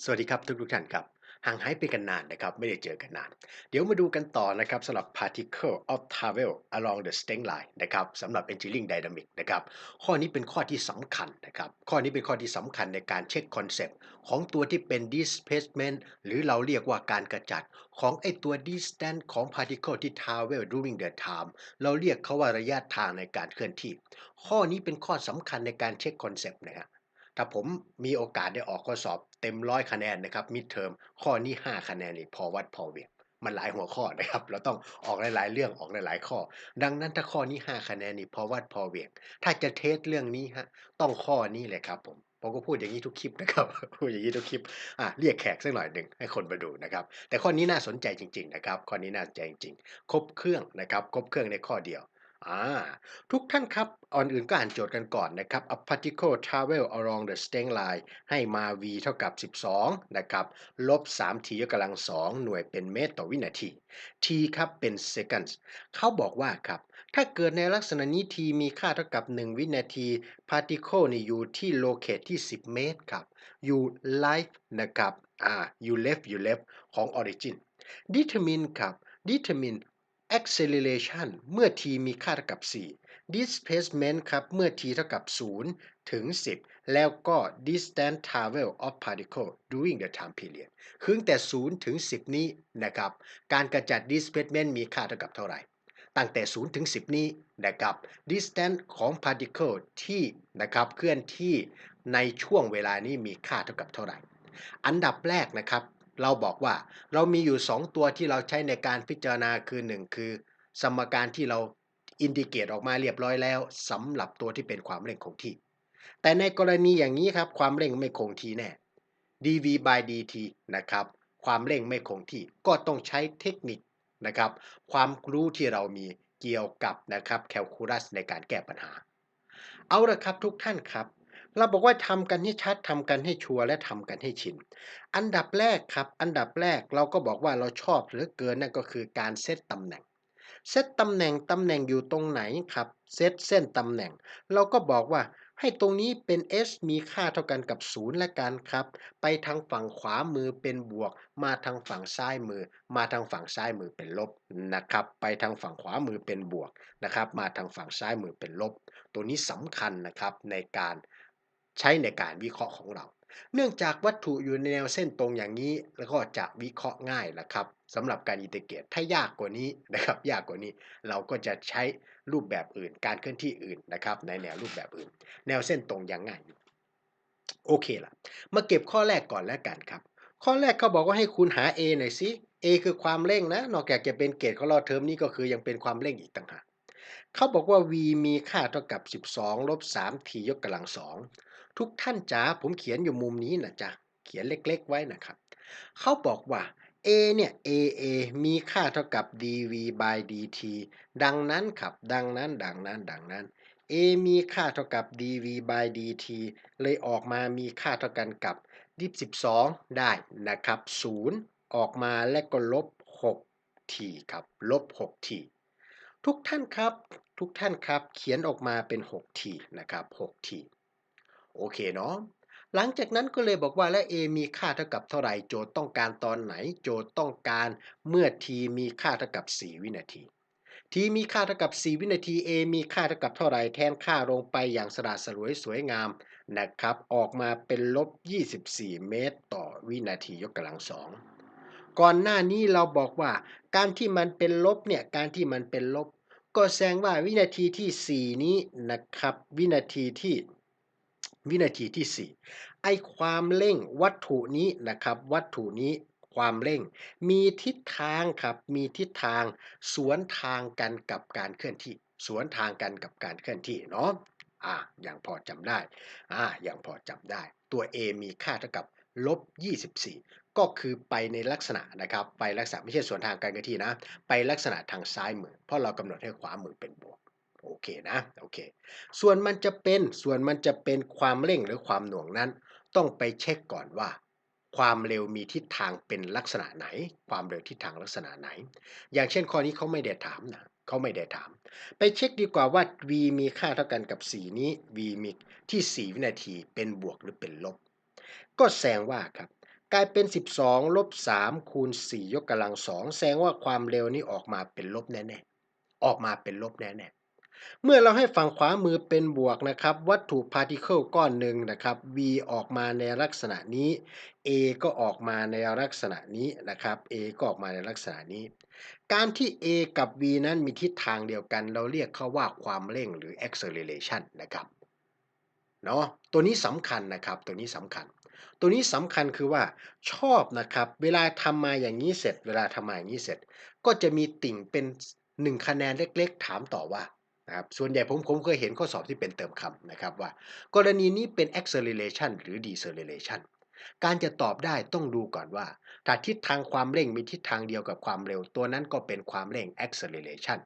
สวัสดีครับทุกทุกท่านครับ ห่างหายไปกันนานนะครับ ไม่ได้เจอกันนาน เดี๋ยวมาดูกันต่อนะครับสำหรับ particle of travel along the strength line นะครับสำหรับ engineering dynamic นะครับข้อนี้เป็นข้อที่สำคัญนะครับ ข้อนี้เป็นข้อที่สำคัญในการเช็คคอนเซปต์ของตัวที่เป็น displacement หรือเราเรียกว่าการกระจัดของไอตัว distance ของ particle ที่ travel during the time เราเรียกเขาว่าระยะทางในการเคลื่อนที่ ข้อนี้เป็นข้อสำคัญในการเช็คคอนเซปต์นะครับ ถ้าผมมีโอกาสได้ออกข้อสอบเต็มร้อยคะแนนนะครับมิดเทอมข้อนี้ 5 คะแนนนี่พอวัดพอเวียงมันหลายหัวข้อนะครับ เราต้องออกหลาย ๆ เรื่องออกหลาย ๆ ข้อ ดังนั้นถ้าข้อนี้ 5 คะแนนนี่พอวัดพอเวียง ถ้าจะเทสเรื่องนี้ฮะต้องข้อนี้เลยครับผมผมก็พูดอย่างนี้ทุกคลิปนะครับพูดอย่างนี้ทุกคลิปอะเรียกแขกสักหน่อยหนึ่งให้คนมาดูนะครับ แต่ข้อนี้น่าสนใจจริง ๆ นะครับ ข้อนี้น่าสนใจจริงๆครบเครื่องนะครับครบเครื่องในข้อเดียว อ่าทุกท่านครับก่อนอื่นก็อ่านโจทย์กันก่อนนะครับ a particle travel along the strength line ให้มา v เท่ากับ 12 นะครับ ลบ 3t ยกกำลัง 2 หน่วยเป็นเมตรต่อวินาที t ครับเป็น seconds เขาบอกว่าครับ ถ้าเกิดในลักษณะนี้ t มีค่าเท่ากับ 1 วินาที particle นี่อยู่ที่ locate ที่ 10 เมตรครับ อยู่ life นะครับ อ่า อยู่ left อยู่ left ของ origin determine ครับ determine acceleration เมื่อ t มีค่าเท่ากับ 4 displacement ครับเมื่อ t เท่ากับ 0 ถึง 10 แล้วก็ distance travel of particle during the time period คือตั้งแต่ 0 ถึง 10 นี้นะครับ การกระจัด displacement มีค่าเท่ากับเท่าไหร่ ตั้งแต่ 0 ถึง 10 นี้นะครับ distance ของ particle ที่นะครับเคลื่อนที่ในช่วงเวลานี้มีค่าเท่ากับเท่าไหร่ อันดับแรกนะครับ เราบอกว่าเรามีอยู่ 2 ตัวที่เราใช้ในการพิจารณาคือ 1 คือ สมการที่เราอินดิเกตออกมาเรียบร้อยแล้วสำหรับตัวที่เป็นความเร่งคงที่ แต่ในกรณีอย่างนี้ครับความเร่งไม่คงที่แน่ dv by dt นะครับ ความเร่งไม่คงที่ก็ต้องใช้เทคนิคนะครับ ความรู้ที่เรามีเกี่ยวกับนะครับแคลคูลัสในการแก้ปัญหา เอาละครับทุกท่านครับ เราบอกว่าทำกันให้ชัดทำกันให้ชัวร์และทำกันให้ชิน อันดับแรกครับ อันดับแรกเราก็บอกว่าเราชอบหลือเกินนั่นก็คือการเซตตำแหน่ง เซตตำแหน่งตำแหน่งอยู่ตรงไหนครับ เซตเส้นตำแหน่ง เราก็บอกว่าให้ตรงนี้เป็น s มีค่าเท่ากันกับ 0 และกันครับ ไปทางฝั่งขวามือเป็นบวก มาทางฝั่งซ้ายมือ มาทางฝั่งซ้ายมือเป็นลบนะครับ ไปทางฝั่งขวามือเป็นบวกนะครับ มาทางฝั่งซ้ายมือเป็นลบ ตัวนี้สำคัญนะครับในการ ใช้ในการวิเคราะห์ของเรา เนื่องจากวัตถุอยู่ในแนวเส้นตรงอย่างนี้ แล้วก็จะวิเคราะห์ง่ายละครับสำหรับการอินเตเกรตถ้ายากกว่านี้นะครับ ยากกว่านี้เราก็จะใช้รูปแบบอื่น การเคลื่อนที่อื่นนะครับ ในแนวรูปแบบอื่น แนวเส้นตรงยังง่ายอยู่โอเคละมาเก็บข้อแรกก่อนแล้วกันครับ ข้อแรกเขาบอกว่าให้คุณหา A หน่อยสิ A คือความเร่งนะ นอกจากจะเป็นเกรดของเราเทอมนี้ก็คือยังเป็นความเร่งอีกต่างหากเขาบอกว่า v มีค่าเท่ากับ 12 ลบ 3 t ยกกำลังสอง ทุกท่านจ๋าผมเขียนอยู่มุมนี้นะจ๊ะเขียนเล็ก ๆ ไว้นะครับ เขาบอกว่า a เนี่ย aa มีค่าเท่ากับ dv by dt ดังนั้นครับ ดังนั้น ดังนั้น ดังนั้น a มีค่าเท่ากับ dv by dt เลยออกมามีค่าเท่ากันกับ22 ได้นะครับ 0 ออกมาและก็ลบ 6t ครับ ลบ 6t ทุกท่านครับ ทุกท่านครับ เขียนออกมาเป็น 6t นะครับ 6t โอเคเนาะหลังจากนั้นก็เลยบอกว่าและ a มีค่าเท่ากับเท่าไหร่โจทย์ต้องการตอนไหน โจทย์ต้องการเมื่อ t มีค่าเท่ากับ 4 วินาที t มีค่าเท่ากับ 4 วินาที a มีค่าเท่ากับเท่าไหร่แทนค่าลงไปอย่างสระสลวยสวยงามนะครับ ออกมาเป็นลบ 24 เมตร ต่อวินาทียกกำลังสองก่อนหน้านี้เราบอกว่า การที่มันเป็นลบเนี่ยการที่มันเป็นลบ ก็แสดงว่าวินาทีที่ 4 นี้นะครับ วินาทีที่ วินาทีที่ 4 ไอความเร่งวัตถุนี้นะครับ วัตถุนี้ความเร่ง มีทิศทางครับ มีทิศทางสวนทางกันกับการเคลื่อนที่ สวนทางกันกับการเคลื่อนที่เนาะอ่าอย่างพอจำได้อ่าอย่างพอจำได้ ตัว A มีค่าเท่ากับลบ24 ก็คือไปในลักษณะนะครับ ไปลักษณะไม่ใช่สวนทางการเคลื่อนที่นะ ไปลักษณะทางซ้ายมือ เพราะเรากำหนดให้ขวามือเป็นบวก โอเคนะโอเค ส่วนมันจะเป็นส่วนมันจะเป็นความเร่งหรือความหน่วงนั้น ต้องไปเช็คก่อนว่า ความเร็วมีทิศทางเป็นลักษณะไหน ความเร็วทิศทางลักษณะไหน อย่างเช่นข้อนี้เขาไม่ได้ถามนะเขาไม่ได้ถาม ไปเช็คดีกว่าว่า v มีค่าเท่ากันกับ 4 นี้ v มีที่ 4 วินาทีเป็นบวกหรือเป็นลบ ก็แสดงว่าครับกลายเป็น 12 ลบ 3 คูณ 4 ยกกำลัง 2 แสดงว่าความเร็วนี้ออกมาเป็นลบแน่ๆ ออกมาเป็นลบแน่ๆ เมื่อเราให้ฝั่งขวามือเป็นบวกนะครับ วัตถุพาร์ติเคิลก้อนหนึ่งนะครับ v ออกมาในลักษณะนี้ a ก็ออกมาในลักษณะนี้นะครับ a ก็ออกมาในลักษณะนี้ การที่ a กับ v นั้นมีทิศทางเดียวกัน เราเรียกเขาว่าความเร่งหรือ acceleration นะครับเนาะตัวนี้สำคัญนะครับตัวนี้สำคัญ ตัวนี้สำคัญคือว่าชอบนะครับ เวลาทำมาอย่างนี้เสร็จ เวลาทำมาอย่างนี้เสร็จ ก็จะมีติ่งเป็น1คะแนนเล็ก ๆ ถามต่อว่า นะครับส่วนใหญ่ผมผมเคยเห็นข้อสอบที่เป็นเติมคำนะครับว่า กรณีนี้เป็น acceleration หรือ deceleration การจะตอบได้ต้องดูก่อนว่า ถ้าทิศทางความเร่งมีทิศทางเดียวกับความเร็วตัวนั้นก็เป็นความเร่ง acceleration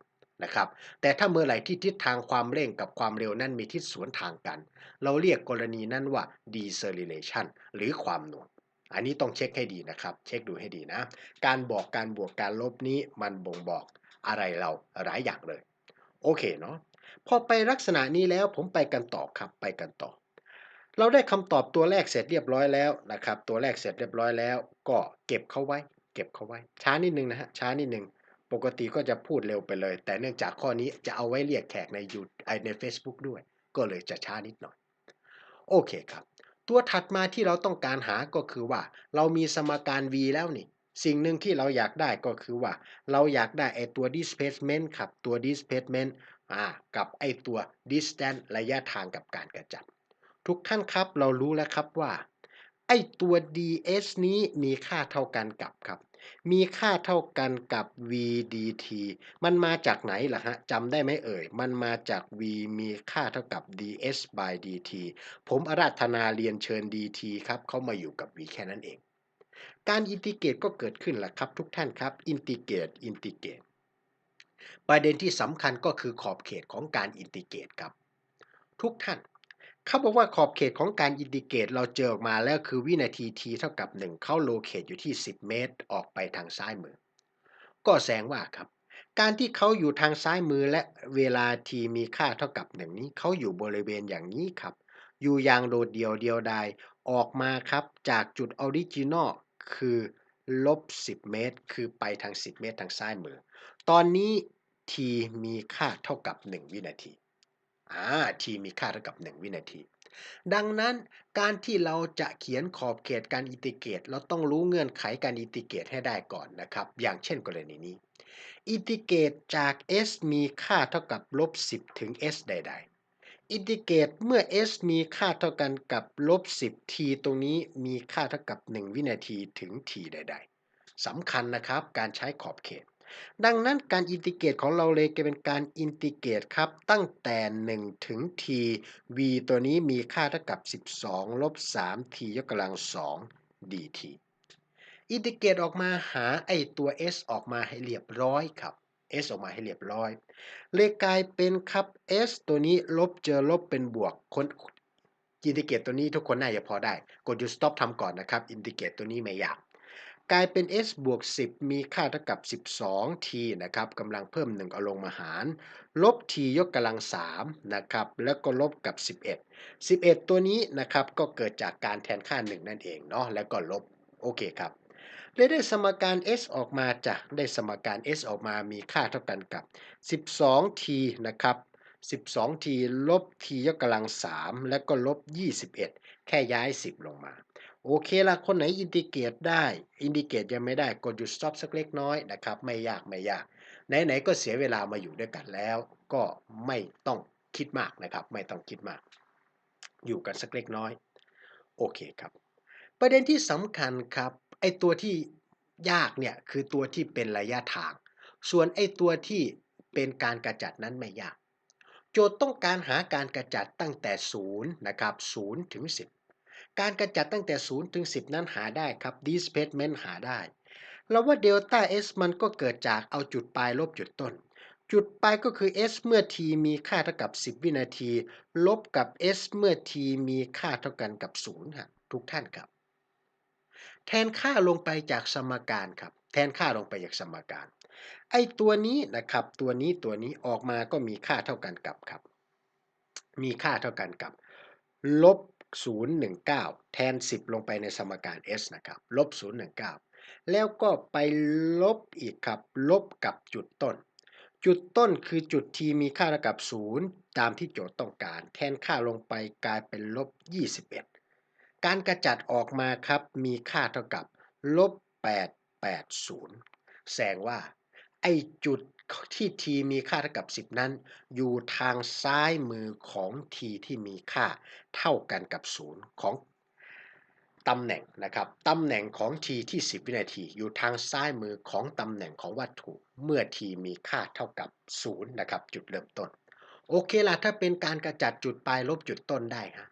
นะครับแต่ถ้าเมื่อไหร่ที่ทิศทางความเร่งกับความเร็วนั้นมีทิศสวนทางกัน เราเรียกกรณีนั้นว่า deceleration หรือความหน่วงอันนี้ต้องเช็คให้ดีนะครับ เช็คดูให้ดีนะ การบอกการบวกการลบนี้มันบ่งบอกอะไรเราหลายอย่างเลย โอเคเนาะพอไปลักษณะนี้แล้วผมไปกันต่อครับไปกันต่อ เราได้คำตอบตัวแรกเสร็จเรียบร้อยแล้วนะครับ ตัวแรกเสร็จเรียบร้อยแล้ว ก็เก็บเขาไว้ เก็บเขาไว้ ช้านิดนึงนะฮะช้านิดนึงปกติก็จะพูดเร็วไปเลย แต่เนื่องจากข้อนี้จะเอาไว้เรียกแขกในยูไอใน Facebook ด้วย ก็เลยจะช้านิดหน่อย โอเคครับ ตัวถัดมาที่เราต้องการหาก็คือว่า เรามีสมการ v แล้วนี่ สิ่งหนึ่งที่เราอยากได้ก็คือว่า เราอยากได้ไอตัว displacement ครับ ตัว displacement อ่ากับไอตัว distance ระยะทางกับการกระจัด ทุกท่านครับเรารู้แล้วครับว่า ไอตัว ds นี้มีค่าเท่ากันกับครับ มีค่าเท่ากันกับ v dt มันมาจากไหนล่ะฮะจำได้ไหมเอ่ย มันมาจาก v มีค่าเท่ากับ ds by dt ผมอาราธนาเรียนเชิญ dt ครับ เขามาอยู่กับ v แค่นั้นเอง การอินทิเกรตก็เกิดขึ้นแหล้วครับทุกท่านครับอินทิเกรตอินทิเกรตประเด็นที่สำคัญก็คือขอบเขตของการอินทิเกรตครับ ทุกท่านเขาบอกว่าขอบเขตของการอินทิเกรตเราเจอออกมาแล้วคือวินาที t เท่ากับ 1 เข้าโลเคตอยู่ที่ 10 เมตร ออกไปทางซ้ายมือ ก็แสดงว่าครับ การที่เขาอยู่ทางซ้ายมือและเวลา t มีค่าเท่ากับหนึ่งนี้เขาอยู่บริเวณอย่างนี้ครับ อยู่อย่างโดดเดี่ยวเดียวดายออกมาครับจากจุดออริจินอล คือลบ 10 เมตร คือไปทาง 10 เมตรทางซ้ายมือ ตอนนี้ t มีค่าเท่ากับ 1 วินาที อ่า t มีค่าเท่ากับ 1 วินาที ดังนั้นการที่เราจะเขียนขอบเขตการอินทิเกรตเราต้องรู้เงื่อนไขการอินทิเกรตให้ได้ก่อนนะครับ อย่างเช่นกรณีนี้ อินทิเกรตจาก s มีค่าเท่ากับลบ 10 ถึง s ใด ๆ อินทิเกรตเมื่อ s มีค่าเท่ากันกับลบ 10 t ตรงนี้มีค่าเท่ากับ 1 วินาทีถึง t ใด ๆสำคัญนะครับการใช้ขอบเขต ดังนั้นการอินทิเกรตของเราเลยจะเป็นการอินทิเกรตครับ ตั้งแต่ 1 ถึง t v ตัวนี้มีค่าเท่ากับ 12 ลบ 3 t ยกกำลัง 2 dt อินทิเกรตออกมาหาไอตัว s ออกมาให้เรียบร้อยครับ s ออกมาให้เรียบร้อย เลยกลายเป็นครับ s ตัวนี้ลบเจอลบเป็นบวกคนอินทิเกรตตัวนี้ทุกคนน่าจะพอได้ กดหยุด stop ทำก่อนนะครับ อินทิเกรตตัวนี้ไม่ยาก กลายเป็น s บวก 10 มีค่าเท่ากับ 12 t นะครับกำลังเพิ่ม 1 เอาลงมาหาร ลบ t ยกกำลัง 3 นะครับ แล้วก็ลบกับ 11 11 ตัวนี้นะครับ ก็เกิดจากการแทนค่า 1 นั่นเองเนาะ แล้วก็ลบ โอเคครับ เลยได้สมการ s ออกมาจ้ะได้สมการ s ออกมามีค่าเท่ากันกับ 12t นะครับ 12t ลบ t ยกกำลัง 3 แล้วก็ลบ 21 แค่ย้าย 10 ลงมา โอเคละคนไหนอินทิเกรตได้ อินทิเกรตยังไม่ได้กดหยุด stop สักเล็กน้อยนะครับ ไม่ยากไม่ยาก ไหนๆก็เสียเวลามาอยู่ด้วยกันแล้ว ก็ไม่ต้องคิดมากนะครับ ไม่ต้องคิดมาก อยู่กันสักเล็กน้อย โอเคครับ ประเด็นที่สำคัญครับ ไอตัวที่ยากเนี่ยคือตัวที่เป็นระยะทาง ส่วนไอตัวที่เป็นการกระจัดนั้นไม่ยาก โจทย์ต้องการหาการกระจัดตั้งแต่0นะครับ0ถึง 10 การกระจัดตั้งแต่0ถึง 10 นั้นหาได้ครับ displacement หาได้เราว่าเดลต้า s มันก็เกิดจากเอาจุดปลายลบจุดต้น จุดปลายก็คือ s เมื่อ t มีค่าเท่ากับ 10 วินาที ลบกับ s เมื่อ t มีค่าเท่ากันกับ0ฮะทุกท่านครับ แทนค่าลงไปจากสมการครับ แทนค่าลงไปจากสมการ ไอตัวนี้นะครับ ตัวนี้ตัวนี้ออกมาก็มีค่าเท่ากันกับครับ มีค่าเท่ากันกับ ลบ 019 แทน 10 ลงไปในสมการ s นะครับ ลบ 019 แล้วก็ไปลบอีกครับ ลบกับจุดต้น จุดต้นคือจุด t มีค่าเท่ากับ 0 ตามที่โจทย์ต้องการ แทนค่าลงไปกลายเป็นลบ 21 การกระจัดออกมาครับมีค่าเท่ากับลบ880 แสดงว่า ไอจุดที่ t มีค่าเท่ากับ 10 นั้น อยู่ทางซ้ายมือของ t ที่มีค่าเท่ากันกับ 0 ของตำแหน่งนะครับตำแหน่งของ t ที่ 10 วินาที อยู่ทางซ้ายมือของตำแหน่งของวัตถุเมื่อ t มีค่าเท่ากับ 0 นะครับ จุดเริ่มต้น โอเคละถ้าเป็นการกระจัดจุดปลายลบจุดต้นได้ฮะ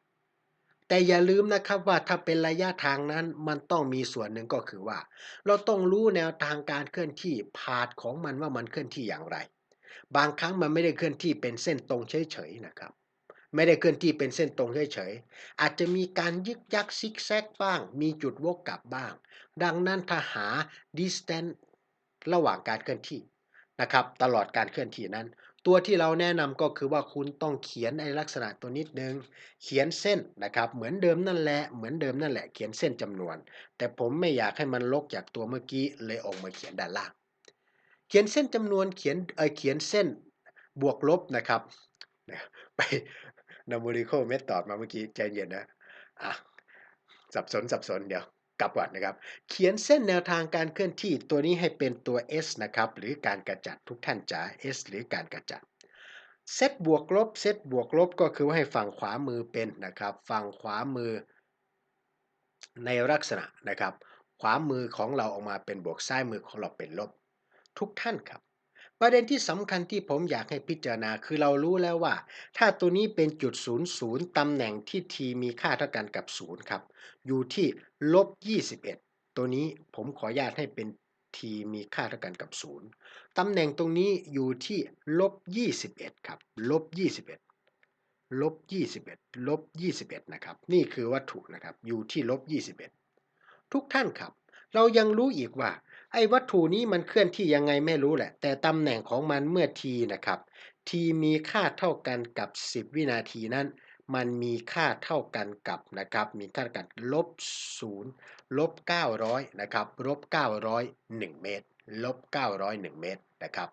แต่อย่าลืมนะครับว่าถ้าเป็นระยะทางนั้นมันต้องมีส่วนหนึ่งก็คือว่า เราต้องรู้แนวทางการเคลื่อนที่พาดของมันว่ามันเคลื่อนที่อย่างไร บางครั้งมันไม่ได้เคลื่อนที่เป็นเส้นตรงเฉยๆนะครับ ไม่ได้เคลื่อนที่เป็นเส้นตรงเฉยๆอาจจะมีการยึกยักซิกแซกบ้าง มีจุดวกกลับบ้าง ดังนั้นถ้าหา distance ระหว่างการเคลื่อนที่นะครับ ตลอดการเคลื่อนที่นั้น ตัวที่เราแนะนำก็คือว่าคุณต้องเขียนในลักษณะตัวนิดนึง เขียนเส้นนะครับ เหมือนเดิมนั่นแหละเหมือนเดิมนั่นแหละเขียนเส้นจำนวน แต่ผมไม่อยากให้มันลกจากตัวเมื่อกี้เลยออกมาเขียนด้านล่าง เขียนเส้นจำนวนเขียนเออเขียนเส้นบวกลบนะครับไป numerical method มาเมื่อกี้ใจเย็นนะอะสับสนสับสนเดี๋ยว กลับก่อนนะครับ เขียนเส้นแนวทางการเคลื่อนที่ตัวนี้ให้เป็นตัว s นะครับ หรือการกระจัดทุกท่านจ๋า s หรือการกระจัดเซตบวกลบเซตบวกลบก็คือว่าให้ฝั่งขวามือเป็นนะครับ ฝั่งขวามือ ในลักษณะนะครับ ขวามือของเราออกมาเป็นบวกซ้ายมือของเราเป็นลบ ทุกท่านครับ ประเด็นที่สำคัญที่ผมอยากให้พิจารณาคือเรารู้แล้วว่า ถ้าตัวนี้เป็นจุด0 0ตำแหน่งที่ t มีค่าเท่ากันกับ0ครับ อยู่ที่ลบ21ตัวนี้ผมขออนุญาตให้เป็น t มีค่าเท่ากันกับ0ตำแหน่งตรงนี้อยู่ที่ลบ21ครับลบ21ลบ21ลบ21นะครับ นี่คือวัตถุนะครับ อยู่ที่ลบ21ทุกท่านครับ เรายังรู้อีกว่า ไอ้วัตถุนี้มันเคลื่อนที่ยังไงไม่รู้แหละ แต่ตำแหน่งของมันเมื่อ t นะครับ t มีค่าเท่ากันกับ 10 วินาทีนั้น มันมีค่าเท่ากันกับนะครับมีค่าเท่ากันลบ0ลบ900นะครับลบ901เมตรลบ901 เมตรนะครับ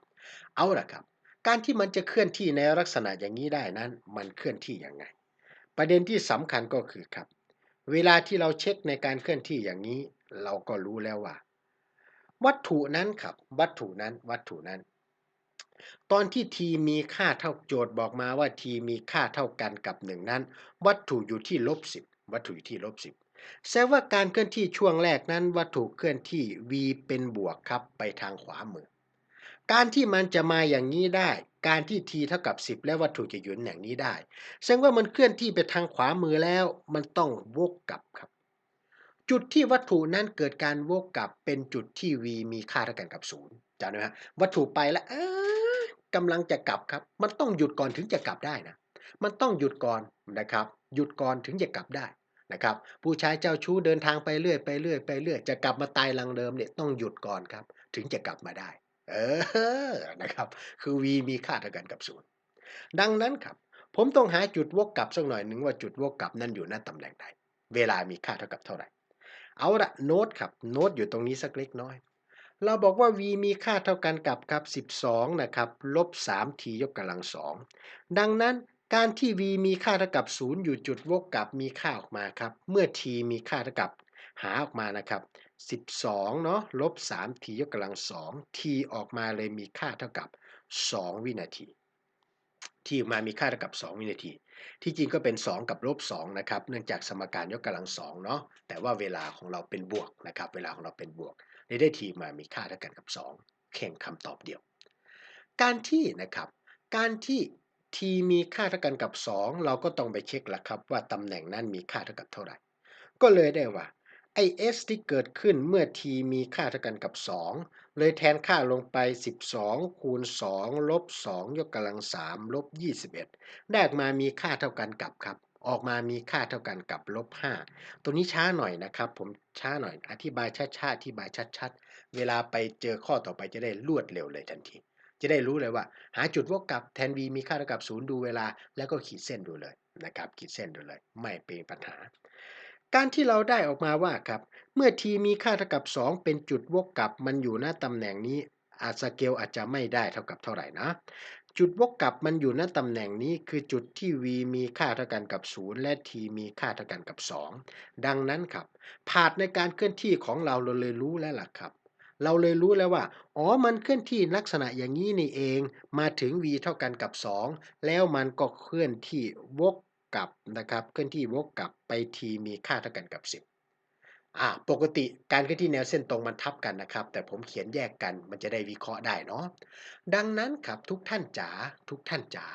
เอาละครับ การที่มันจะเคลื่อนที่ในลักษณะอย่างนี้ได้นั้น มันเคลื่อนที่ยังไง ประเด็นที่สำคัญก็คือครับ เวลาที่เราเช็คในการเคลื่อนที่อย่างนี้ เราก็รู้แล้วว่า วัตถุนั้นครับ วัตถุนั้นวัตถุนั้น ตอนที่ t มีค่าเท่าโจทย์บอกมาว่า t มีค่าเท่ากันกับ1นั้น วัตถุอยู่ที่ลบ10วัตถุอยู่ที่ลบ10แสดงว่าการเคลื่อนที่ช่วงแรกนั้น วัตถุเคลื่อนที่ v เป็นบวกครับไปทางขวามือ การที่มันจะมาอย่างนี้ได้ การที่ t เท่ากับ 10 และวัตถุจะอยู่อย่างนี้ได้ แสดงว่ามันเคลื่อนที่ไปทางขวามือแล้ว มันต้องวกกลับครับ จุดที่วัตถุนั้นเกิดการวกกลับเป็นจุดที่ v มีค่าเท่ากันกับ0จำได้ไหมฮะวัตถุไปแล้วกำลังจะกลับครับ มันต้องหยุดก่อนถึงจะกลับได้นะ มันต้องหยุดก่อนนะครับ หยุดก่อนถึงจะกลับได้นะครับ ผู้ชายเจ้าชู้เดินทางไปเรื่อยไปเรื่อยไปเรื่อยจะกลับมาตายรังเดิมเนี่ยต้องหยุดก่อนครับ ถึงจะกลับมาได้ เออนะครับ คือ v มีค่าเท่ากันกับ0ดังนั้นครับ ผมต้องหาจุดวกกลับสักหน่อยหนึ่งว่าจุดวกกลับนั้นอยู่ณตำแหน่งใดเวลามีค่าเท่ากับเท่าไหร่ เอาละโน้ตครับโน้ตอยู่ตรงนี้สักเล็กน้อย เราบอกว่า v มีค่าเท่ากันกับครับ 12 นะครับ ลบ 3t ยกกำลัง 2 ดังนั้นการที่ v มีค่าเท่ากับ 0 อยู่จุดวกกลับมีค่าออกมาครับ เมื่อ t มีค่าเท่ากับหาออกมานะครับ 12 เนาะลบ 3t ยกกำลัง 2 t ออกมาเลยมีค่าเท่ากับ 2 วินาที t ออกมามีค่าเท่ากับ 2 วินาที ที่จริงก็เป็น 2 กับลบ2นะครับเนื่องจากสมการยกกำลัง2เนาะแต่ว่าเวลาของเราเป็นบวกนะครับเวลาของเราเป็นบวกเลยได้ทีมามีค่าเท่ากันกับ 2 แข่งคำตอบเดียว การที่นะครับการที่ทีมีค่าเท่ากันกับ 2 เราก็ต้องไปเช็คละครับว่าตำแหน่งนั้นมีค่าเท่ากับเท่าไหร่ ก็เลยได้ว่า ไอ s ที่เกิดขึ้นเมื่อ t มีค่าเท่ากันกับ 2 เลยแทนค่าลงไป 12 คูณ 2 ลบ 2 ยกกำลัง 3 ลบ 21 ได้ออกมามีค่าเท่ากันกับครับ ออกมามีค่าเท่ากันกับลบ 5 ตัวนี้ช้าหน่อยนะครับ ผมช้าหน่อย อธิบายช้าๆอธิบายชัดๆ เวลาไปเจอข้อต่อไปจะได้รวดเร็วเลยทันที จะได้รู้เลยว่า หาจุดวกกลับแทน v มีค่าเท่ากับ 0 ดูเวลา แล้วก็ขีดเส้นดูเลยนะครับ ขีดเส้นดูเลย ไม่เป็นปัญหา การที่เราได้ออกมาว่าครับ เมื่อ t มีค่าเท่ากับ 2 เป็นจุดวกกลับมันอยู่หน้าตำแหน่งนี้อาจสเกลอาจจะไม่ได้เท่ากับเท่าไหร่นะ จุดวกกลับมันอยู่หน้าตำแหน่งนี้คือจุดที่ v มีค่าเท่ากันกับ 0 และ t มีค่าเท่ากันกับ 2 ดังนั้นครับผาดในการเคลื่อนที่ของเราเราเลยรู้แล้วล่ะครับ เราเลยรู้แล้วว่า อ๋อมันเคลื่อนที่ลักษณะอย่างนี้นี่เอง มาถึง v เท่ากันกับ 2 แล้วมันก็เคลื่อนที่วก กลับนะครับเคลื่อนที่วกกลับไป t มีค่าเท่ากันกับ 10อ่าปกติการเคลื่อนที่แนวเส้นตรงมันทับกันนะครับ แต่ผมเขียนแยกกันมันจะได้วิเคราะห์ได้เนาะดังนั้นครับทุกท่านจ๋าทุกท่านจ๋า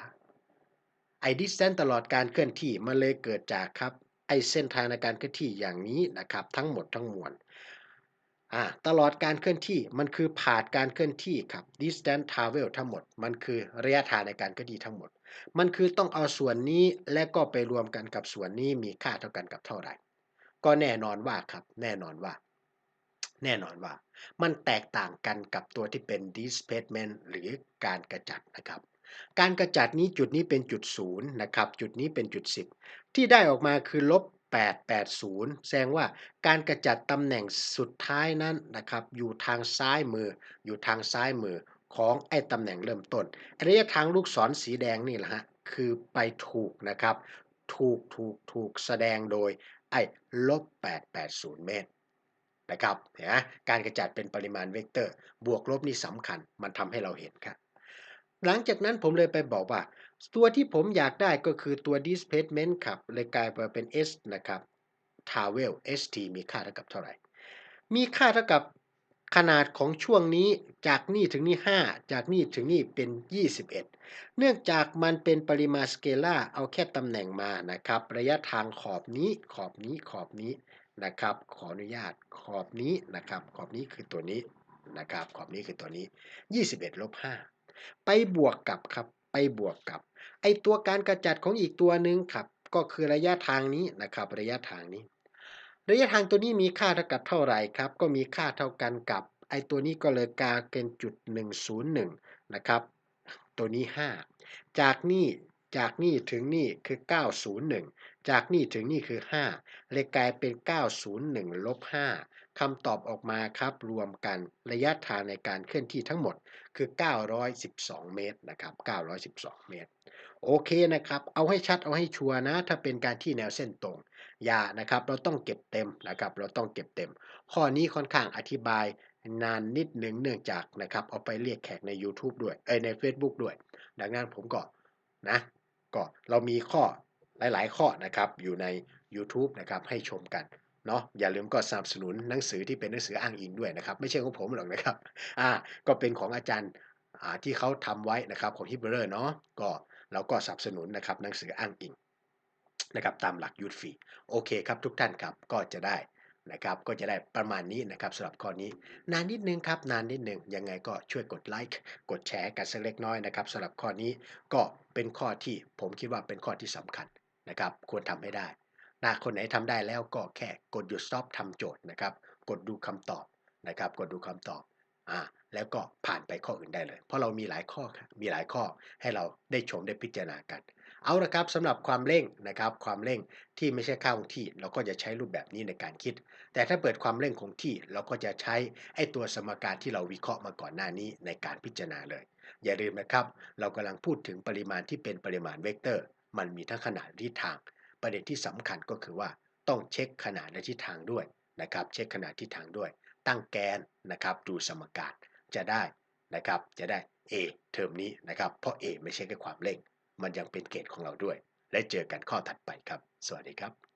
ไอ้ดิสแตนตลอดการเคลื่อนที่มันเลยเกิดจากครับไอ้เส้นทางในการเคลื่อนที่อย่างนี้นะครับ ทั้งหมดทั้งมวลอ่าตลอดการเคลื่อนที่มันคือผ่านการเคลื่อนที่ครับ distance travel ทั้งหมด มันคือระยะทางในการเคลื่อนที่ทั้งหมด มันคือต้องเอาส่วนนี้และก็ไปรวมกันกับส่วนนี้มีค่าเท่ากันกับเท่าไหร่ ก็แน่นอนว่าครับ แน่นอนว่า แน่นอนว่า มันแตกต่างกันกับตัวที่เป็น displacement หรือการกระจัดนะครับ การกระจัดนี้จุดนี้เป็นจุดศูนย์นะครับ จุดนี้เป็นจุด 10 ที่ได้ออกมาคือลบ880 แสดงว่าการกระจัดตำแหน่งสุดท้ายนั้นนะครับ อยู่ทางซ้ายมือ อยู่ทางซ้ายมือ ของไอ้ตำแหน่งเริ่มต้นระยะทางลูกศรสีแดงนี่แหละฮะคือไปถูกนะครับ ถูกถูกถูกแสดงโดยไอ้ลบ880 เมตรนะครับเห็นไหมการกระจัดเป็นปริมาณเวกเตอร์ บวกลบนี่สำคัญ มันทำให้เราเห็นครับหลังจากนั้นผมเลยไปบอกว่า ตัวที่ผมอยากได้ก็คือตัว displacement ครับเลยกลายมาเป็น s นะครับ travel st มีค่าเท่ากับเท่าไหร่ มีค่าเท่ากับ ขนาดของช่วงนี้จากนี่ถึงนี่ 5 จากนี่ถึงนี่เป็น 21 เนื่องจากมันเป็นปริมาณสเกลาเอาแค่ตำแหน่งมานะครับ ระยะทางขอบนี้ขอบนี้ขอบนี้นะครับ ขออนุญาตขอบนี้นะครับ ขอบนี้คือตัวนี้นะครับ ขอบนี้คือตัวนี้ 21ลบ5ไปบวกกับครับไปบวกกับ ไอตัวการกระจัดของอีกตัวหนึ่งครับ ก็คือระยะทางนี้นะครับ ระยะทางนี้ ระยะทางตัวนี้มีค่าเท่ากับเท่าไหร่ครับ ก็มีค่าเท่ากันกับไอตัวนี้ก็เลยกลายเป็นจุด 101 นะครับ ตัวนี้ 5 จากนี่จากนี่ถึงนี่คือ 901 จากนี่ถึงนี่คือ 5 เลยกลายเป็น 901ลบ5คำตอบออกมาครับ รวมกันระยะทางในการเคลื่อนที่ทั้งหมดคือ 912 เมตรนะครับ 912 เมตร โอเคนะครับ เอาให้ชัดเอาให้ชัวร์นะ ถ้าเป็นการที่แนวเส้นตรง ย่านะครับ เราต้องเก็บเต็มนะครับ เราต้องเก็บเต็ม ข้อนี้ค่อนข้างอธิบายนานนิดหนึ่งเนื่องจากนะครับ เอาไปเรียกแขกใน YouTube ด้วยเอ้ยใน Facebook ด้วย ดังนั้นผมก็นะก็เรามีข้อหลาย ๆ ข้อนะครับอยู่ใน YouTube นะครับให้ชมกันเนาะอย่าลืมก็สนับสนุนหนังสือที่เป็นหนังสืออ้างอิงด้วยนะครับ ไม่ใช่ของผมหรอกนะครับอ่าก็เป็นของอาจารย์ที่เขาทำไว้นะครับของฮิบเบอร์เนาะก็เราก็สนับสนุนนะครับหนังสืออ้างอิง นะครับตามหลักยูทฟีโอเคครับทุกท่านครับก็จะได้นะครับก็จะได้ประมาณนี้นะครับสำหรับข้อนี้ นานนิดนึงครับนานนิดนึงยังไงก็ช่วยกดไลค์กดแชร์กันสักเล็กน้อยนะครับสำหรับข้อนี้ก็เป็นข้อที่ผมคิดว่าเป็นข้อที่สำคัญนะครับควรทำให้ได้นะคนไหนทำได้แล้วก็แค่กดหยุด stop ทำโจทย์นะครับกดดูคำตอบนะครับกดดูคำตอบอ่าแล้วก็ผ่านไปข้ออื่นได้เลย เพราะเรามีหลายข้อครับมีหลายข้อให้เราได้ชมได้พิจารณากัน เอาละครับสำหรับความเร่งนะครับความเร่งที่ไม่ใช่ค่าคงที่ เราก็จะใช้รูปแบบนี้ในการคิด แต่ถ้าเปิดความเร่งคงที่เราก็จะใช้ไอ้ตัวสมการที่เราวิเคราะห์มาก่อนหน้านี้ในการพิจารณาเลย อย่าลืมนะครับ เรากำลังพูดถึงปริมาณที่เป็นปริมาณเวกเตอร์ มันมีทั้งขนาดและทิศทาง ประเด็นที่สำคัญก็คือว่าต้องเช็คขนาดและทิศทางด้วยนะครับเช็คขนาดทิศทางด้วย ตั้งแกนนะครับดูสมการจะได้นะครับจะได้ A เทอมนี้นะครับเพราะ A ไม่ใช่แค่ความเร่ง มันยังเป็นเกณฑ์ของเราด้วย และเจอกันข้อถัดไปครับ สวัสดีครับ